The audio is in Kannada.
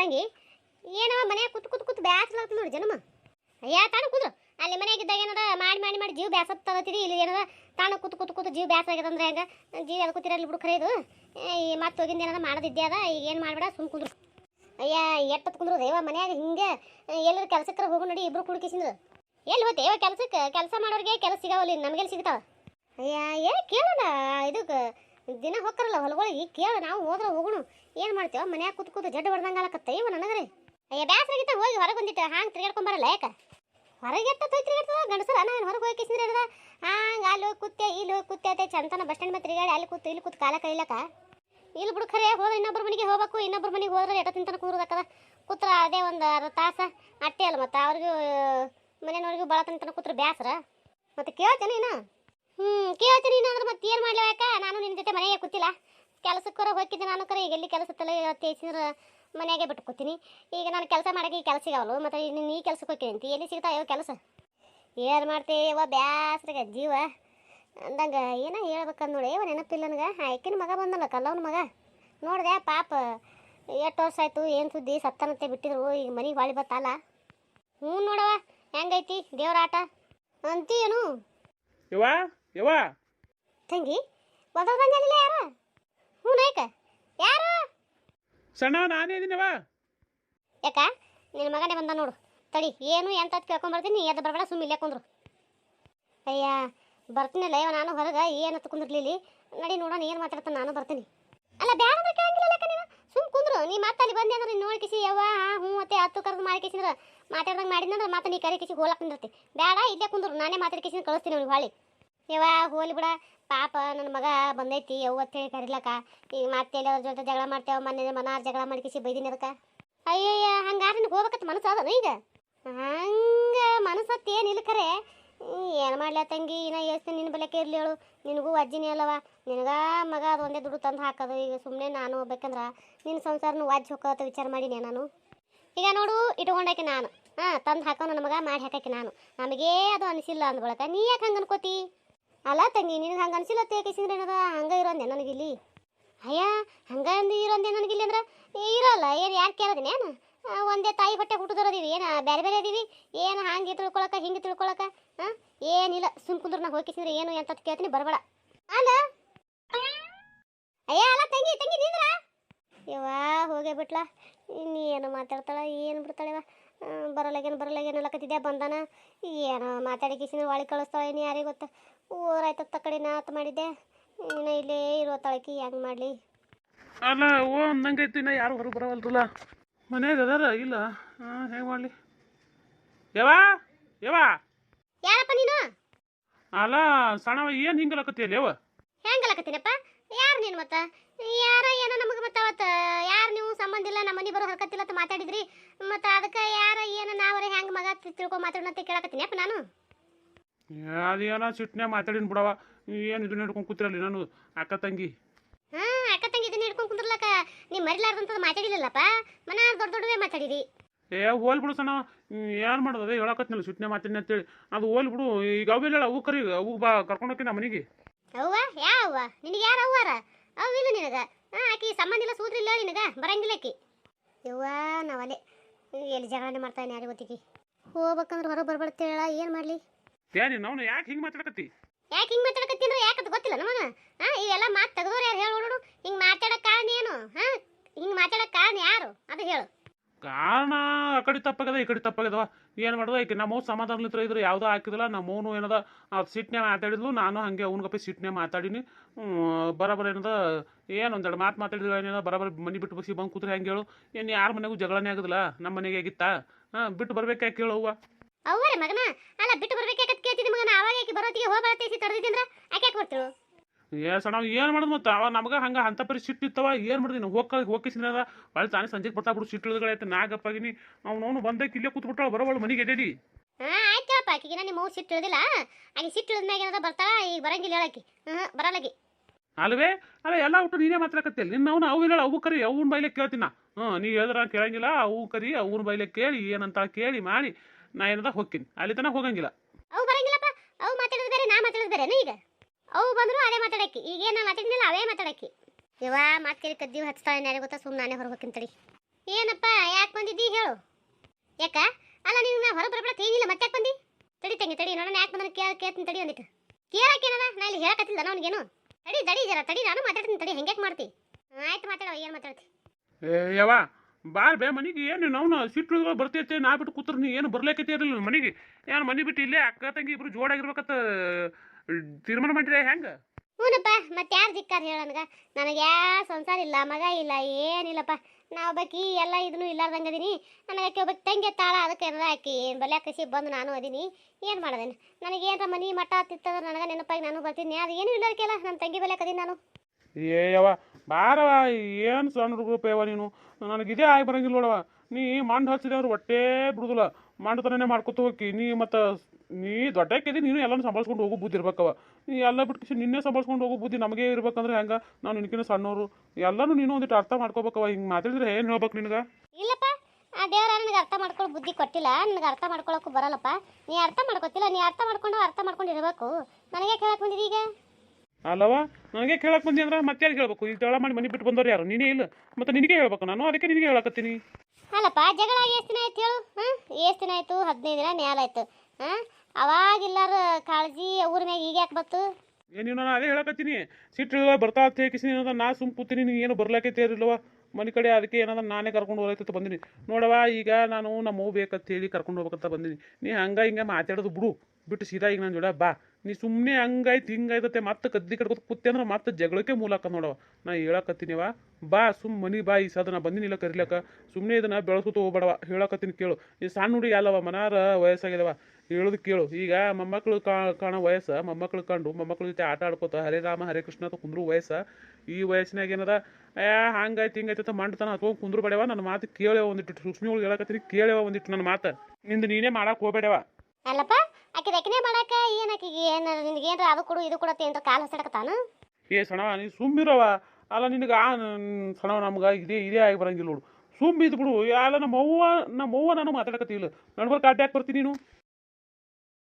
ತಂಗಿ, ಏನೋ ಮನೆ ಕೂತ್ ಕೂತ್ ಕೂತ್ ಬ್ಯಾಸ್ಲಾಗ್ತದ ನೋಡಿ ಜನಮ. ಅಯ್ಯ, ತಾನು ಕೂದ್ರು. ಅಲ್ಲಿ ಮನ್ಯಾಗಿದ್ದಾಗ ಏನದ, ಮಾಡಿ ಮಾಡಿ ಮಾಡಿ ಜೀವ ಬ್ಯಾಸ ತಗೋತೀರಿ ಇಲ್ಲಿ ಏನದ, ತಾನು ಕೂತ್ ಕೂತ್ ಕೂತ್ ಜೀವ ಬ್ಯಾಸ ಆಗ್ಯದ ಅಂದ್ರೆ ಹೆಂಗ? ಜೀವ ಎಲ್ಲಿ ಕೂತಿರಲ್ಲಿ ಬಿಡು ಖರೆ ಇದು? ಮತ್ತೆ ಹೋಗಿಂದ ಏನದ ಮಾಡೋದಿದ್ದೆ ಅದ ಈಗ ಏನು ಮಾಡ್ಬೇಡ, ಸುಮ್ ಕುಂದ್ರು. ಅಯ್ಯ ಎಟ್ಟತ್ ಕುಂದ್ರು ದೇವ ಮನ್ಯಾಗ ಹಿಂಗೆ ಎಲ್ಲರ ಕೆಲ್ಸಕ್ಕೆ ಹೋಗು ನೋಡಿ, ಇಬ್ರು ಕುಡ್ಕಿಸಿದ್ರು. ಎಲ್ಲಿ ಹೋತೆ ಯಾವ ಕೆಲ್ಸಕ್ಕೆ ಕೆಲಸ ಮಾಡೋರಿಗೆ ಕೆಲಸ ಸಿಗಾವಲ್ಲಿ ನಮಗೆಲ್ಲಿ ಸಿಗ್ತಾವ. ಅಯ್ಯ, ಏ, ಕೇಳೋಣ ಇದಕ್ಕೆ ದಿನ ಹೋಗ್ತಾರಲ್ಲ ಹೊಲಗಳಿಗೆ, ಕೇಳ ನಾವು ಹೋದ್ರೆ ಹೋಗೋಣ. ಏನು ಮಾಡ್ತೇವೆ ಮನ್ಯಾಗ ಕೂತ್ ಕೂತು ಜಡ್ಡು ಹೊಡೆದಂಗೆ ಆಲಕತ್ತ ಇವ ನನಗ್ರಿ. ಅಯ್ಯ, ಬ್ಯಾಸರಾಗಿತ್ತ, ಹೋಗಿ ಹೊರಗೆ ಬಂದಿಟ್ಟು, ಹಾಂಗೆ ತಿರ್ಗಾಡ್ಕೊಂಬರಲ್ಲ ಯಾಕ? ಹೊರಗೆ ಎತ್ತ ತೊಯ್ ತಿರ್ಗಾಡ್ತದ, ಗಂಡಸರ ನಾನು ಹೊರಗೆ ಹೋಗಿ ಕಿಸಿದ್ರೆ ಹಿಡ್ದ ಹಾಂಗೆ ಅಲ್ಲಿ ಹೋಗಿ ಕೂತೆ ಇಲ್ಲಿ ಹೋಗಿ ಕೂತೆ ಚಂತನ ಬಸ್ ಸ್ಟ್ಯಾಂಡ್ ಮತ್ತೆ ತಿರ್ಗಾಡಿ ಅಲ್ಲಿ ಕೂತು, ಇಲ್ಲಿ ಕೂತು ಕಾಲ ಕೈಲಕ ಇಲ್ಲಿ ಬಿಡು ಖರೆ, ಹೋದ್ರೆ ಇನ್ನೊಬ್ಬರ ಮನೆಗೆ ಹೋಗ್ಬೇಕು ಇನ್ನೊಬ್ಬರ ಮನೆಗೆ ಹೋದ್ರೆ ಎಟ ತಿಂತನ ಕೂರೋದಕ್ಕದ ಕೂತ್ರ ಅದೇ ಒಂದು ಅರ್ಧ ತಾಸ, ಅಟ್ಟೆ ಅಲ್ಲ ಮತ್ತು, ಅವ್ರಿಗೂ, ಮನೆಯವ್ರಿಗೂ ಭಾಳ ತಿಂತನ ಕೂತ್ರ ಬ್ಯಾಸ್ರ. ಮತ್ತೆ ಕೇಳ್ತೇನೆ ಇನ್ನ. ಹ್ಞೂ ಕೇಳ್ತೀನಿ ಅಂದ್ರೆ ಮತ್ತೆ ಏನು ಮಾಡ್ಲಿ ಯಾಕ ನಾನು ನಿನ್ನ ಜೊತೆ ಮನೆಗೆ ಕೂತಿಲ್ಲ. ಕೆಲಸಕ್ಕರ ಹೋಗಿದ್ದೆ ನಾನು ಕರೆ ಈಗ ಎಲ್ಲಿ ಕೆಲಸ ತಲೆ ತೇಸಿದ್ರೆ ಮನೆಯಾಗೆ ಬಿಟ್ಕೋತೀನಿ ಕೂತೀನಿ. ಈಗ ನಾನು ಕೆಲಸ ಮಾಡಕ್ಕೆ ಈ ಕೆಲಸ ಸಿಗವಲ್ಲ ಮತ್ತು ನೀನು ಈ ಕೆಲಸಕ್ಕೆ ಹೋಗ್ತೀನಿ ಅಂತ. ಎಲ್ಲಿ ಸಿಗ್ತಾವ ಕೆಲಸ? ಏನು ಮಾಡ್ತೀವ ಬ್ಯಾಸ್ರಿಗೆ ಜೀವ. ಅಂದಂಗೆ ಏನೋ ಹೇಳ್ಬೇಕಂದ್ ನೋಡಿ ಅವ ನೆನಪಿಲ್ಲ ನನಗೆ. ಆಯ್ಕಿನ ಮಗ ಬಂದಲ್ಲ, ಕಲ್ಲವನ ಮಗ. ನೋಡಿದೆ, ಪಾಪ ಎಷ್ಟು ವರ್ಷ ಆಯಿತು, ಏನು ಸುದ್ದಿ, ಸತ್ತನಂತೆ ಬಿಟ್ಟಿದ್ರು, ಈಗ ಮನೆಗೆ ಹೊಳಿ ಬತ್ತಲ್ಲ. ಹ್ಞೂ ನೋಡವ ಹೆಂಗೈತಿ ದೇವ್ರ ಆಟ? ಏನು ಯವ್ವ? ಯವ್ವ? ತಂಗಿ ಬಂದಿಲ್ಲ ಯಾರು? ಹ್ಞೂ ನಾಯ್ಕ ಯಾರು? ಸಣ್ಣ ನಾನೇ ಇದೀನವ ಯಾಕ? ನಿನ್ನ ಮಗನೇ ಬಂದ ನೋಡು. ತಡಿ ಏನು ಎಂತ ಕೇಳ್ಕೊಂಬರ್ತೀನಿ ಎದ್ದು ಬರಬೇಡ ಸುಮ್ಮನೆ ಇಲ್ಲೇ ಕುಂದ್ರು. ಅಯ್ಯ ಬರ್ತೀನಲ್ಲ ಇವ ನಾನು ಹೊರಗೆ ಏನು ಕುಂದಿರ್ಲಿಲ್ಲಿ. ನಡಿ ನೋಡೋಣ ಏನು ಮಾತಾಡ್ತಾನೆ ನಾನು ಬರ್ತೀನಿ. ಅಲ್ಲ ಬೇಡ ಅಂದ್ರೆ ಕೇಳಂಗಿಲ್ಲ ನೀನು ಸುಮ್ ಕುಂದ್ರು ನೀ ಮತ್ತೆ ಅಲ್ಲಿ ಬಂದೆ ಅಂದ್ರೆ ನೋಡಿ ಕಿಸಿ ಯವ್ವ ಹ್ಞೂ ಮತ್ತೆ ಹತ್ತು ಕರೆದು ಮಾಡಿ ಕಿಸಿದ್ರೆ ಮಾತಾಡ್ದಂಗೆ ಮಾಡಿದ್ನಂದ್ರೆ ಮತ್ತೆ ನೀ ಕರೆ ಕಿಸಿ ಹೋಲಕ್ ನಿಂದಿರ್ತಿ. ಬೇಡ ಇಲ್ಲೇ ಕುಂದ್ರು ನಾನೇ ಮಾತಾಡಿ ಕಿಸಿ ಕಳಿಸ್ತೀನಿ ಅವ್ನಿಗೆ ಹೊಳಿ ಯವ್ವ, ಹೋಲಿ ಬಿಡ. ಪಾಪ ನನ್ನ ಮಗ ಬಂದೈತಿ, ಯವ್ವ ಅಂತ ಹೇಳಿ ಕರಿಲಕ್ಕ. ಈಗ ಮತ್ತೆ ಅವ್ರ ಜೊತೆ ಜಗಳ ಮಾಡ್ತೇವ ಮೊನ್ನೆ ಮನಾರ್ ಜಗಳ ಮಾಡ್ಕಿಸಿ ಬೈದಿನಿ ಅದಕ್ಕೆ. ಅಯ್ಯಯ್ಯ, ಹಂಗಾರೆ ನಿನಗೆ ಹೋಗ್ಬೇಕಂತ ಮನಸ್ಸು ಅದ ಈಗ? ಹಂಗ ಮನಸ್ಸತ್ತು ಏನಿಲ್ಲ ಖರೆ ಏನು ಮಾಡ್ಲ ತಂಗಿ, ಇನ್ನ ಎಷ್ಟು ನಿನ್ನ ಬಲಕ್ಕೆ ಇರ್ಲಿ ಹೇಳು. ನಿನಗೂ ಅಜ್ಜಿನೇ ಅಲ್ಲವ? ನಿನಗ ಮಗ ಅದು ಒಂದೇ ದುಡ್ಡು ತಂದು ಹಾಕೋದು. ಈಗ ಸುಮ್ಮನೆ ನಾನು ಹೋಗ್ಬೇಕಂದ್ರೆ ನಿನ್ನ ಸಂಸಾರನು ವಾಜ್ ಹೋಗೋತ ವಿಚಾರ ಮಾಡೀನಿ ನಾನು. ಈಗ ನೋಡು, ಇಟ್ಕೊಂಡಾಕಿ ನಾನು. ಹಾಂ, ತಂದು ಹಾಕೋ ನನ್ನ ಮಗ, ಮಾಡಿ ಹಾಕಕ್ಕೆ ನಾನು. ನಮಗೇ ಅದು ಅನಿಸಿಲ್ಲ ಅಂದ್ಬಿಡಕ್ಕೆ ನೀ ಯಾಕೆ ಹಂಗೆ ಅನ್ಕೋತಿ? ಅಲ್ಲ ತಂಗಿ, ನಿನಗೆ ಹಂಗೆ ಅನ್ಸಿಲ್ಲತ್ತೆ ಕೇಸಿಂದ್ರೆ ಏನದ ಹಂಗೆ ಇರೋಂದೆ ನನಗಿಲ್ಲಿ. ಅಯ್ಯ, ಹಂಗೆ ಅಂದು ಇರೋಂದೆ ನನಗಿಲ್ಲಿ ಅಂದ್ರೆ? ಇರೋಲ್ಲ, ಏನು ಯಾರು ಕೇಳೋದಿನ ಏನು? ಒಂದೇ ತಾಯಿ ಹೊಟ್ಟೆ ಹುಟ್ಟಿದೋರದೀವಿ ಏನು ಬೇರೆ ಬೇರೆ ಇದೀವಿ? ಏನು, ಹಂಗೆ ತಿಳ್ಕೊಳಕ, ಹಿಂಗೆ ತಿಳ್ಕೊಳಕ? ಹಾಂ ಏನಿಲ್ಲ, ಸುಮ್ ಕುಂದ್ರ ನಾ ಹೋಗಿಸಿದ್ರೆ ಏನು ಅಂತ ಕೇಳ್ತೀನಿ, ಬರಬೇಡ. ಅಲ್ಲ ಅಯ್ಯ, ಅಲ್ಲ ತಂಗಿ ತಂಗಿ ನಿಂದ್ರ? ಯವಾ ಹೋಗೇ ಬಿಟ್ಲ. ಇನ್ನು ಏನು ಮಾತಾಡ್ತಾಳ, ಏನು ಬಿಡ್ತಾಳೆ ಇವ ಬರಲಾಗೇನು ಬರಲಾಗೇನು ಅಲ್ಲಕತ್ತಿದ್ದೆ ಬಂದಾನ? ಏನೋ ಮಾತಾಡಿ ಕಿಸಿನ ಒಳಗೆ ಕಳಿಸ್ತಾಳೆ ಏನು ಯಾರಿಗೆ ಗೊತ್ತ? ಊರಾಯ್ತತ್ತ ನಾ ನಾತ್ ಮಾಡಿದ್ದೆ. ಇನ್ನು ಇಲ್ಲೇ ಇರೋ ತಳಕಿ ಹೆಂಗೆ ಮಾಡಲಿ? ಅಲ್ಲ ಓ ಅಂದಂಗೈತಿ ನಾ ಯಾರು ಹೊರಗೆ ಬರವಲ್ರಲ್ಲ ಮನ್ಯಾಗ ಅದಾರ? ಇಲ್ಲ. ಹಾಂ ಹೆಂಗೆ ಮಾಡಲಿ? ಯವಾ ಯವ್ವ? ಯಾರಪ್ಪ ನೀನು? ಅಲ್ಲ ಸಣ್ಣವ ಏನು ಹಿಂಗಲಕತ್ತಿಯಲ್ಲಿ ಯವ ಹೆಂಗಲಕತ್ತೀನಪ್ಪ? ಯಾರು ನೀನು ಮತ್ತ? ಯಾರ ಏನೋ ನಮಗೆ ಮತ್ತೆ ಅವತ್ತು? ಯಾರು ನೀವು ಸಂಬಂಧ ಇಲ್ಲ ನಮ್ಮ ಮನೆ ಬರೋ ಹರ್ಕತ್ತಿಲ್ಲ ಅಂತ ಮಾತಾಡಿದ್ರಿ. ಮತ್ತು ಅದಕ್ಕೆ ಯಾರ ಏನು ನಾವರ ಹೆಂಗೆ ಮಗ ತಿಳ್ಕೊಂಡ್ ಮಾತಾಡೋಣ ಕೇಳಕತ್ತೀನಿ ಅಪ್ಪ ನಾನು? ಅದೇನೋ ಚುಟ್ನೆ ಮಾತಾಡಿನ ಬಿಡವ ಏನು ಇದನ್ನ ಹಿಡ್ಕೊಂಡು ಕೂತಿರಲಿ ನಾನು? ಅಕ್ಕ ತಂಗಿ. ಹಾಂ ಅಕ್ಕ ತಂಗಿ ಇದನ್ನ ಹಿಡ್ಕೊಂಡು ಕುಂದ್ರಲಕ್ಕ ನೀವು ಮರಿಲಾರ್ದಂಥದ್ದು ಮಾತಾಡಿಲ್ಲಲ್ಲಪ್ಪ. ಮನ ದೊಡ್ಡ ದೊಡ್ಡವೇ ಮಾತಾಡಿರಿ ಏ ಹೋಲ್ ಬಿಡು ಸಣ್ಣ. ಏನು ಮಾಡೋದು ಅದೇ ಹೇಳಕತ್ನಲ್ಲ ಸಿಟ್ನೆ ಮಾತಿನ ಅಂತೇಳಿ. ಅದು ಹೋಲ್ ಬಿಡು. ಈಗ ಅವೆಲ್ಲ ಅವು ಕರಿ ಅವು ಬಾ ಕರ್ಕೊಂಡು ಹೋಗಿ ನಮ್ಮ ಮನೆಗೆ. ಅವ್ವ? ಯಾವ ನಿನಗೆ ಯಾರು ಅವ್ವಾರ? ಅವಿಲ್ಲ ನಿನಗ. ಹಾಂ ಆಕಿ ಸಂಬಂಧ ಇಲ್ಲ ಸೂದ್ರಿಲ್ಲ ನಿನಗ. ಬರಂಗಿಲ್ಲ ಆಕಿ. ಯವ್ವ ನಾವಲೆ ಎಲ್ಲಿ ಜಗಳನೆ ಮಾಡ್ತಾನೆ ಯಾರಿಗೆ ಗೊತ್ತಿಗೆ? ಹೋಗ್ಬೇಕಂದ್ರೆ ಹೊರಗೆ ಬರ್ಬಾರ್ದೇಳ ಏನು ಮಾಡಲಿ? ಏನಿ ನಾವು ಯಾಕೆ ಹಿಂಗೆ ಮಾತಾಡಕತ್ತಿ? ಯಾಕೆ ಹಿಂಗೆ ಯಾಕೆ ಅದು ಗೊತ್ತಿಲ್ಲ ನಮಗ ಹಾಂ ಇವೆಲ್ಲ ಮಾತು ತೆಗೆದವ್ರು ಯಾರು ಹೇಳಿ ನೋಡು. ಹಿಂಗೆ ಮಾತಾಡೋ ಕಾರಣ ಏನು? ಹಾಂ ಹಿಂಗೆ ಮಾತಾಡೋಕೆ ಕಾರಣ ಯಾರು? ಅದು ಹೇಳು. ಕಾರಣ ಆ ಕಡೆ ತಪ್ಪಾಗದ ಈ ಕಡೆ ತಪ್ಪಾಗದವ ಏನು ಮಾಡೋದು? ಐತಿ ನಮ್ಮ ಸಮಾಧಾನಲಿತ್ರ ಇದ್ರೆ ಯಾವುದೋ ಹಾಕಿದಿಲ್ಲ ನಮ್ಮವನು ಏನದ ಆ ಸಿಟ್ನ್ಯಾಗ ಮಾತಾಡಿದ್ಲು ನಾನು ಹಂಗೆ ಅವ್ನ ಗಪ್ಪಿ ಸಿಟ್ನ್ಯಾಗ ಮಾತಾಡೀನಿ. ಬರಬರ ಏನದ ಏನು ಒಂದೆರಡು ಮಾತು ಮಾತಾಡಿದ್ರು ಏನದ ಬರಬರ ಮನೆ ಬಿಟ್ಟು ಬಸಿ ಬಂದು ಕೂತ್ರೆ ಹೆಂಗೆ ಹೇಳು? ಏನು ಯಾರ ಮನೆಗೂ ಜಗಳನೇ ಆಗೋದಿಲ್ಲ ನಮ್ಮ ಮನೆಗೆ ಆಗಿತ್ತಾ? ಹಾಂ ಬಿಟ್ಟು ಬರ್ಬೇಕು ಯಾಕೆ ಹೇಳು ಅವ್ವ. ಅವ್ವರೇ ಮಗನ? ಅಲ್ಲ ಬಿಟ್ಟು ಬರ್ಬೇಕಾಗತ್ ಕೇಳ್ತಿದ್ದೆ ಮಗನ? ಅವಾಗ ಆಕಿ ಬರೋತ್ತಿಗೆ ಹೋಗ್ಬಾರತೈಸಿ ತಡೆದಿದ್ದಂದ್ರ ಆಕೆ ಯಾಕೆ ಬರ್ತಿರು? ಏ ಸಣ್ಣ ಏನು ಮಾಡೋದು ಮತ್ತೆ? ಅವ ನಮ್ಗೆ ಹಂಗೆ ಅಂತ ಪರಿ ಸಿಟ್ಟು ಇತ್ತವ ಏನು ಮಾಡಿದ್ವಿ ನಾವು ಹೋಗಿ ಹೋಗಿಸಿದ ಒಳ್ಳೆ ತಾನೇ ಸಂಜೆಗೆ ಬರ್ತಾ ಬಿಡು ಸಿಟ್ಟು ಇಳಿದ್ಗಳಾಯ್ತು ನಾಗಪ್ಪಾಗಿನಿ ಅವ್ನು ಬಂದಕ್ಕೆ ಇಲ್ಲೇ ಕೂತ್ಬಿಟ್ಟಾಳ ಬರೋವಳು ಮನೆಗೆ ಎದ್ದೇಳಿ. ಹಾಂ ಆಯ್ತಪ್ಪ ಆಕಿಗೆ ನಿಮ್ಮ ಮಗು ಸಿಟ್ಟು ಇಳಿದಿಲ್ಲ. ಆಕೆ ಸಿಟ್ಟು ಇಳಿದ ಮ್ಯಾಗ ಏನದ ಬರ್ತಾಳ? ಈಗ ಬರಂಗಿಲ್ಲ ಹೇಳಾಕಿ ಹ್ಞೂ ಬರಲಗಿ. ಅಲ್ವೇ? ಅಲ್ಲ ಎಲ್ಲ ಒಟ್ಟು ನೀನೇ ಮಾತಾಡಕತ್ತಿಲ್ಲ ನಿನ್ನ ಅವನು ಅವು ಇಲ್ಲ ಅವು ಕರಿ ಅವನ ಬೈಲೆ ಕೇಳ್ತೀನಿ ನಾ. ಹ್ಞೂ ನೀ ಹೇಳಿದ್ರ ಕೇಳಂಗಿಲ್ಲ ಅವು ಕರಿ ಅವನ ಬೈಲೆ ಕೇಳಿ ಏನಂತ ಕೇಳಿ ಮಾಡಿ. ನಾ ಏನದ? ಹೋಗ್ತೀನಿ. ಅಲ್ಲಿ ತನಕ ಹೋಗಂಗಿಲ್ಲ. ಅವು ಬರಂಗಿಲ್ಲಪ್ಪ. ಅವು ಮಾತಾಡೋದು ಬೇರೆ ನಾ ಮಾತಾಡೋದು ಬೇರೆನ ಈಗ? ಅವು ಬಂದ್ರು ಅದೇ ಮಾತಾಡಕ್ಕೆ. ಈಗ ಏನು ಮಾತಾಡಿದ್ನಲ್ಲ ಅವೇ ಮಾತಾಡಕ್ಕೆ. ಇವ ಮಾತು ಕೇಳಿ ಕದ್ದೀವಿ ಹಚ್ತಾಳೆ ಯಾರಿಗೆ ಗೊತ್ತಾ? ಸುಮ್ಮನೆ ನಾನೇ ಹೊರಗೆ ಹೋಗ್ತೀನಿ ತಡಿ. ಏನಪ್ಪ ಯಾಕೆ ಬಂದಿದ್ದಿ ಹೇಳು. ಯಾಕ? ಅಲ್ಲ ನೀನು ನಾ ಹೊರ ಬರಬೇಡ ಏನಿಲ್ಲ ಮತ್ತೆ ಯಾಕೆ ಬಂದಿ? ತಡಿ ತಂಗಿ ತಡಿ. ನೋಡೋಣ ಯಾಕೆ ಬಂದ್ರೆ ಕೇಳ ಕೇಳ್ತೀನಿ ತಡಿ ಒಂದಿಟ್ಟು ಕೇಳಕ್ಕೇನದ ನಾ ಇಲ್ಲಿ ಹೇಳಕತ್ತಿಲ್ಲ ಅವನಿಗೇನು? ತಡಿ ತಡಿ ಜರ ತಡಿ. ನಾನು ಮಾತಾಡ್ತೀನಿ ತಡಿ. ಹೆಂಗೆ ಮಾಡ್ತಿ? ಆಯ್ತು ಮಾತಾಡೋ. ಏನು ಮಾತಾಡ್ತಿ? ಏ ಯವ್ವ ಬಾರ್ ಬೇ ಮನೆಗೆ, ಏನು ನಾವು ಸಿಟ್ಟು ಬರ್ತೈತೆ, ನಾ ಬಿಟ್ಟು ಕೂತ್ರ ನೀ ಏನು ಬರ್ಲಿಕ್ಕೈತಿ ಇರಲಿಲ್ಲ ಮನೆಗೆ. ಏನು ಮನೆ ಬಿಟ್ಟು ಇಲ್ಲೇ ಅಕ್ಕ ತಂಗಿ ಇಬ್ರು ಜೋಡಾಗಿರ್ಬೇಕಂತ ತೀರ್ಮಾನ ಮಾಡಿದ್ರೆ ಹೆಂಗೆ? ಹ್ಞೂನಪ್ಪ ಮತ್ತೆ ಯಾರು ಜಿಕ್ಕಾರ ಹೇಳ ನನಗೆ. ನನಗೆ ಸಂಸಾರ ಇಲ್ಲ, ಮಗ ಇಲ್ಲ, ಏನಿಲ್ಲಪ್ಪ. ನಾ ಒಬ್ಬಾಕಿ, ಎಲ್ಲ ಇದನ್ನು ಇಲ್ಲಾರ್ದಂಗೆ ಅದೀನಿ. ನನಗೆ ಆಕೆ ಒಬ್ಬಾಕಿ ತಂಗಿ ತಾಳ ಅದಕ್ಕೆ ಏನಾರ ಆಕಿ ಬಲ್ಯ ಕಸಿ ಬಂದು ನಾನು ಅದೀನಿ. ಏನು ಮಾಡೋದೇನು? ನನಗೆ ಮನಿ ಮಠ ಹತ್ತಿತ್ತಂದ್ರೆ ನನಗೆ ನೆನಪಾಗಿ ನಾನು ಬರ್ತೀನಿ. ಅದು ಏನೂ ಇಲ್ಲದಕ್ಕೆಲ್ಲ ನನ್ನ ತಂಗಿ ಬಲ್ಯಾಕದೀನಿ ನಾನು. ಏ ಯವ್ವ ಬಾರವ ಏನು ಸಣ್ಣ ಹುಡುಗಪ್ಪ ಪೇವ ನೀನು? ನನಗೆ ಇದೇ ಆಗಿ ಬರಂಗಿಲ್ಲ ನೋಡವ ನೀ ಮಂಡ್ ಹಚ್ಚಿದೆ ಅವ್ರು ಹೊಟ್ಟೆ ಬಿಡುದಿಲ್ಲ. ಮಂಡತನೇ ಮಾಡ್ಕೊತ ಹೋಗಿ ನೀ ಮತ್ತು ನೀ ದೊಡ್ಡಕ್ಕಿದಿ, ನೀನು ಎಲ್ಲನೂ ಸಂಭಾಳ್ಸ್ಕೊಂಡು ಹೋಗೋ ಬುದ್ಧಿ ಇರ್ಬೇಕವ ನೀ ಎಲ್ಲ ಬಿಟ್ಟು ನಿನ್ನೆ ಸಂಭಾಳ್ಸ್ಕೊಂಡು ಹೋಗೋ ಬುದ್ಧಿ ನಮಗೆ ಇರ್ಬೇಕಂದ್ರೆ ಹೆಂಗೆ? ನಾನು ನಿನಕಿನ ಸಣ್ಣವರು. ಎಲ್ಲನೂ ನೀನು ಒಂದಿಟ್ಟು ಅರ್ಥ ಮಾಡ್ಕೋಬೇಕವ ಹಿಂಗೆ ಮಾತಾಡಿದ್ರೆ ಏನು ಹೇಳ್ಬೇಕು ನಿನಗೆ? ಇಲ್ಲಪ್ಪ, ಆ ದೇವರ ನನಗೆ ಅರ್ಥ ಮಾಡ್ಕೊಳ್ಳೋ ಬುದ್ಧಿ ಕೊಟ್ಟಿಲ್ಲ. ನನಗೆ ಅರ್ಥ ಮಾಡ್ಕೊಳ್ಳೋಕ್ಕೂ ಬರಲ್ಲಪ್ಪ. ನೀ ಅರ್ಥ ಮಾಡ್ಕೊತಿಲ್ಲ, ನೀ ಅರ್ಥ ಮಾಡ್ಕೊಂಡು ಅರ್ಥ ಮಾಡ್ಕೊಂಡು ಇರಬೇಕು ನನಗೆ ಕೇಳಕ್ಕೆ ಈಗ? ಅಲ್ಲವ? ನನಗೆ ಕೇಳಕ್ ಬಂದಿ ಅಂದ್ರೆ ಮತ್ತೆ ಯಾರು ಹೇಳ್ಬೇಕು? ಈ ಜಗಳ ಮಾಡಿ ಮನೆ ಬಿಟ್ಟು ಬಂದವ್ರು ಯಾರು? ನೀನೇ ಇಲ್ಲ. ಮತ್ತೆ ನಿನಗೆ ಹೇಳ್ಬೇಕು ನಾನು? ಅದಕ್ಕೆ ನಿನಗೆ ಹೇಳಕತ್ತೀನಿ. ಅಲ್ಲಪ್ಪ ಜಗಳ ಎಷ್ಟು ದಿನ ಆಯ್ತು ಹೇಳು? ಹಾಂ ಎಷ್ಟು ದಿನ ಆಯ್ತು? ಹದಿನೈದು ದಿನ ನ್ಯಾಲಾಯ್ತು ಹಾಂ ಅವಾಗಿಲ್ಲಾರ ಕಾಳಜಿ ಊರ ಮ್ಯಾಗ ಈಗ ಯಾಕೆ ಬತ್ತು ಏನು ನಾನು ಅದೇ ಹೇಳಕತ್ತೀನಿ. ಸಿಟ್ಟು ಬರ್ತಾ ಅಂತ ಏನದ ನಾ ಸುಮ್ ಕೂತೀನಿ ನೀನು ಏನು ಬರ್ಲಾಕೈತೆ ಇಲ್ವಾ ಮನೆ ಕಡೆ ಅದಕ್ಕೆ ಏನಾದ್ರೂ ನಾನೇ ಕರ್ಕೊಂಡು ಹೋಗ್ಲೈತೆ ಬಂದಿನಿ. ನೋಡವ ಈಗ ನಾನು ನಮ್ಮ ಬೇಕಂತ ಹೇಳಿ ಕರ್ಕೊಂಡು ಹೋಗ್ಬೇಕಂತ ಬಂದಿನಿ. ನೀ ಹಂಗ ಹಿಂಗೆ ಮಾತಾಡೋದು ಬಿಡು. ಬಿಟ್ಟು ಸೀದಾ ಈಗ ನಾನು ಜೋಡ ಬಾ. ನೀ ಸುಮ್ಮನೆ ಹಂಗಾಯ್ತು, ಹಿಂಗಾಯ್ತತೆ, ಮತ್ತೆ ಕದ್ದಿ ಕಡ್ಕೊತ ಕೂತೆ ಅಂದ್ರೆ ಮತ್ತೆ ಜಗಳಕ್ಕೆ ಮೂಲಕ ನೋಡವ ನಾ ಹೇಳಕತ್ತೀನಿವ ಬಾ, ಸುಮ್ ಮನಿ ಬಾ, ಈ ಸದ ನಾ ಬಂದಿನಿಲ್ಲ ಕರಿಲಕ್ಕ. ಸುಮ್ಮನೆ ಇದನ್ನ ಬೆಳೆಸ್ಕೊತ ಹೋಗ್ಬೇಡವ ಹೇಳಕತ್ತೀನಿ ಕೇಳು. ಈ ಸಣ್ಣ ಹುಡುಗಿ ಅಲ್ಲವ ಮನಾರ ವಯಸ್ಸಾಗಿದವ ಹೇಳೋದು ಕೇಳು. ಈಗ ಮೊಮ್ಮಕ್ಳು ಕಾಣೋ ವಯಸ್ಸು, ಮೊಮ್ಮಕ್ಳು ಕಂಡು ಮೊಮ್ಮಕ್ಳ ಜೊತೆ ಆಟ ಆಡ್ಕೋತ ಹರೇ ರಾಮ, ಹರೇ ಕೃಷ್ಣ ಅಂತ ಕುಂದ್ರು ವಯಸ್ಸು. ಈ ವಯಸ್ಸಿನಾಗ ಏನದ? ಏ, ಹಂಗಾಯ್ತು, ಹಿಂಗಾಯ್ತು ಅಂತ ಮಂಡ್ತಾನ ಅಥವಾ ಕುಂದ್ರು ಬೇಡವ ನನ್ನ ಮಾತು ಕೇಳ್ಯವ ಒಂದಿಟ್ಟು. ಸೂಕ್ಷ್ಮಿಗಳು ಹೇಳಕತ್ತೀನಿ ಕೇಳ್ಯವ ಒಂದಿಟ್ಟು ನನ್ನ ಮಾತು. ನಿಂದು ನೀನೇ ಮಾಡಕ್ಕೆ ಹೋಗ್ಬೇಡವ ಅಲ್ಲಪ್ಪ ಆಕೆ ರೆಕ್ನೆ ಮಾಡಾಕ ಏನು ಆಕಿಗೆ? ಏನು ನಿನಗೇನ್ರ ಅದು ಕೊಡು, ಇದು ಕೊಡತ್ತೆ ಅಂತ ಕಾಲ ಹಸಡಕತಾನ ಏ ಸಣವ ನೀ ಸುಮ್ಮಿರವ ಅಲ್ಲ, ನಿನಗೆ ಆ ಸಣವ ನಮ್ಗೆ ಇದೇ ಇದೇ ಆಗಿ ಬರಂಗಿಲ್ಲ ನೋಡು. ಸುಮ್ಮ ಬಿಡು. ಅವ್ವ ನಮ್ಮ ಅವ್ವ ನಾನು ಮಾತಾಡಕತ್ತಿಲ್ಲ ನಡ್ಬರ್ ಅಡ್ಡ ಯಾಕೆ ಬರ್ತೀನಿ ನೀನು?